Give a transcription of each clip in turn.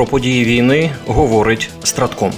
Про події війни говорить Стратком.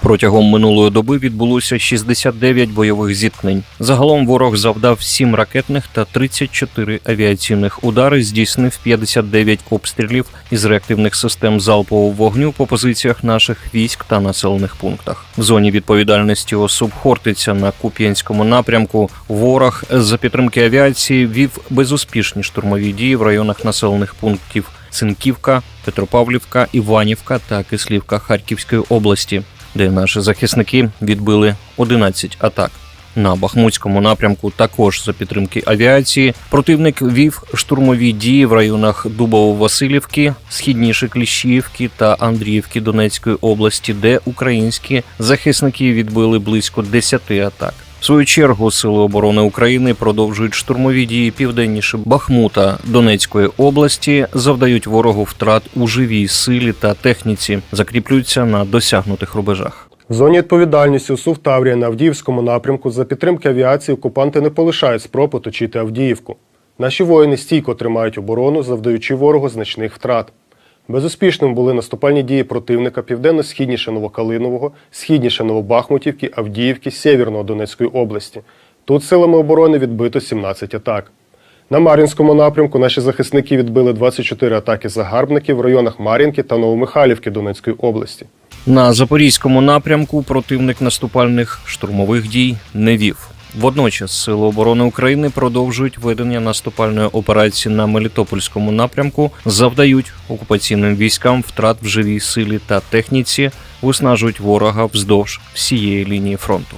Протягом минулої доби відбулося 69 бойових зіткнень. Загалом ворог завдав 7 ракетних та 34 авіаційних удари, здійснив 59 обстрілів із реактивних систем залпового вогню по позиціях наших військ та населених пунктах. В зоні відповідальності особ Хортиця на Куп'янському напрямку ворог за підтримки авіації вів безуспішні штурмові дії в районах населених пунктів Цинківка, Петропавлівка, Іванівка та Кислівка Харківської області де наші захисники відбили 11 атак. На Бахмутському напрямку також за підтримки авіації противник вів штурмові дії в районах Дубово-Василівки, східніше Кліщіївки та Андріївки Донецької області, де українські захисники відбили близько 10 атак. В свою чергу сили оборони України продовжують штурмові дії південніше Бахмута Донецької області, завдають ворогу втрат у живій силі та техніці, закріплюються на досягнутих рубежах. В зоні відповідальності УСУ Таврія на Авдіївському напрямку за підтримки авіації окупанти не полишають спроб оточити Авдіївку. Наші воїни стійко тримають оборону, завдаючи ворогу значних втрат. Безуспішними були наступальні дії противника південно-східніше Новокалинового, східніше Новобахмутівки, Авдіївки, Сєвєрного Донецької області. Тут силами оборони відбито 17 атак. На Мар'їнському напрямку наші захисники відбили 24 атаки загарбників в районах Мар'їнки та Новомихайлівки Донецької області. На запорізькому напрямку противник наступальних штурмових дій не вів. Водночас Сили оборони України продовжують ведення наступальної операції на Мелітопольському напрямку, завдають окупаційним військам втрат в живій силі та техніці, виснажують ворога вздовж всієї лінії фронту.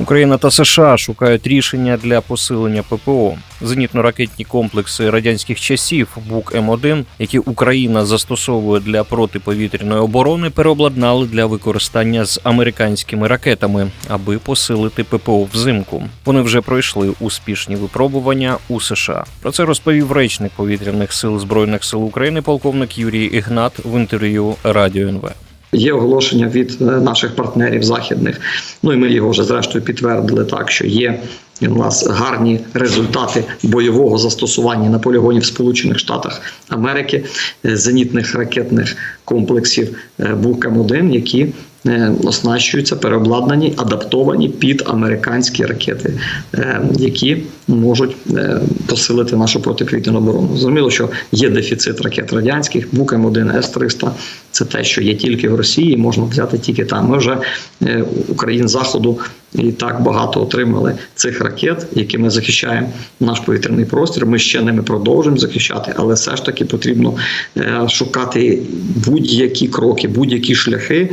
Україна та США шукають рішення для посилення ППО. Зенітно-ракетні комплекси радянських часів БУК М1, які Україна застосовує для протиповітряної оборони, переобладнали для використання з американськими ракетами, аби посилити ППО взимку. Вони вже пройшли успішні випробування у США. Про це розповів речник повітряних сил збройних сил України, полковник Юрій Ігнат в інтерв'ю Радіо НВ. Є оголошення від е, наших партнерів західних. Ну і ми його вже зрештою підтвердили так, що є у нас гарні результати бойового застосування на полігоні в Сполучених Штатах Америки е, зенітних ракетних комплексів е, БУК-М1, які е, оснащуються, переобладнані, адаптовані під американські ракети, е, які можуть е, посилити нашу протиповітряну оборону. Зрозуміло, що є дефіцит ракет радянських, БУК-М1, С-300 – це те, що є тільки в Росії, можна взяти тільки там. Ми вже е, Україн заходу і так багато отримали цих ракет, якими захищаємо наш повітряний простір. Ми ще ними продовжуємо захищати, але все ж таки потрібно е, шукати будь-які кроки, будь-які шляхи.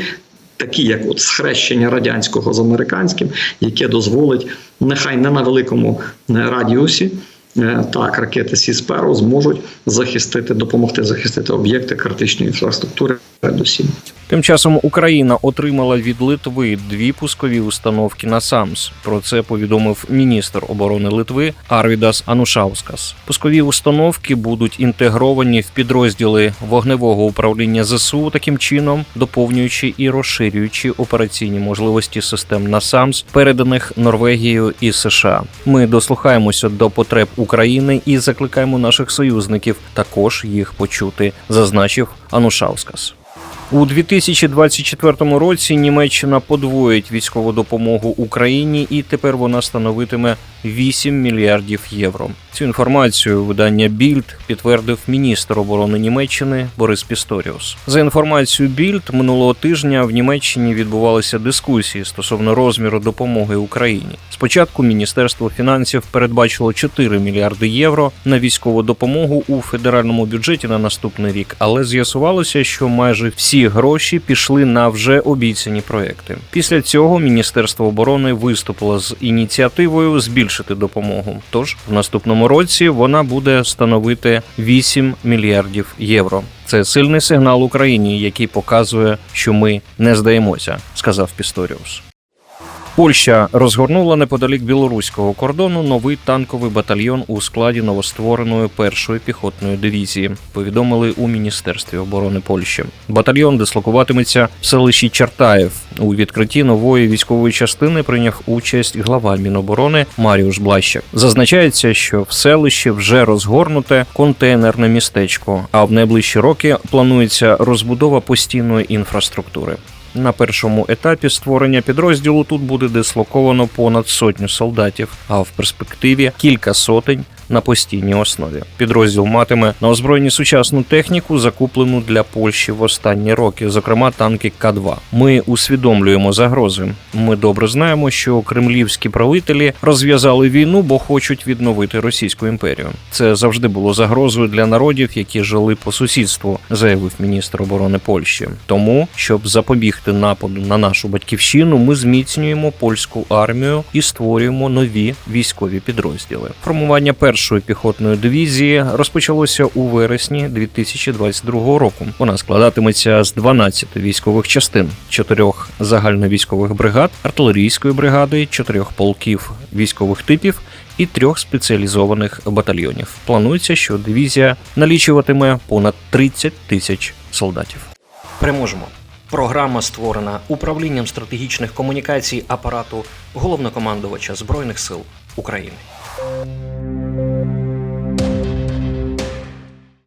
Такі, як от схрещення радянського з американським, яке дозволить нехай не на великому е, радіусі, е, так ракети Сісперо зможуть захистити, допомогти захистити об'єкти критичної інфраструктури. Передусім, Тим часом Україна отримала від Литви дві пускові установки на САМС. Про це повідомив міністр оборони Литви Арвідас Анушаускас. Пускові установки будуть інтегровані в підрозділи вогневого управління ЗСУ, таким чином доповнюючи і розширюючи операційні можливості систем на САМС, переданих Норвегією і США. Ми дослухаємося до потреб України і закликаємо наших союзників також їх почути, зазначив Анушаускас. У 2024 році Німеччина подвоїть військову допомогу Україні, і тепер вона становитиме 8 мільярдів євро. Цю інформацію видання Більд підтвердив міністр оборони Німеччини Борис Пісторіус. За інформацією Більд минулого тижня в Німеччині відбувалися дискусії стосовно розміру допомоги Україні. Спочатку Міністерство фінансів передбачило 4 мільярди євро на військову допомогу у федеральному бюджеті на наступний рік, але з'ясувалося, що майже всі гроші пішли на вже обіцяні проекти. Після цього Міністерство оборони виступило з ініціативою збільшити допомогу. Тож в наступному році вона буде становити 8 мільярдів євро. Це сильний сигнал Україні, який показує, що ми не здаємося, сказав Пісторіус. Польща розгорнула неподалік білоруського кордону новий танковий батальйон у складі новоствореної першої піхотної дивізії. Повідомили у міністерстві оборони Польщі. Батальйон дислокуватиметься в селищі Чартаєв. У відкритті нової військової частини прийняв участь глава Міноборони Маріуш Блащак. Зазначається, що в селищі вже розгорнуте контейнерне містечко, а в найближчі роки планується розбудова постійної інфраструктури. На першому етапі створення підрозділу тут буде дислоковано понад сотню солдатів, а в перспективі кілька сотень на постійній основі. Підрозділ матиме на озброєнні сучасну техніку, закуплену для Польщі в останні роки, зокрема танки К-2. Ми усвідомлюємо загрози. Ми добре знаємо, що кремлівські правителі розв'язали війну, бо хочуть відновити Російську імперію. Це завжди було загрозою для народів, які жили по сусідству, заявив міністр оборони Польщі. Тому, щоб запобігти нападу на нашу батьківщину, ми зміцнюємо польську армію і створюємо нові військові підрозділи. Формування першої піхотної дивізії розпочалося у вересні 2022 року. Вона складатиметься з 12 військових частин, чотирьох загальновійськових бригад, артилерійської бригади, чотирьох полків військових типів і трьох спеціалізованих батальйонів. Планується, що дивізія налічуватиме понад 30 тисяч солдатів. Переможемо. Програма створена управлінням стратегічних комунікацій апарату головнокомандувача Збройних сил України.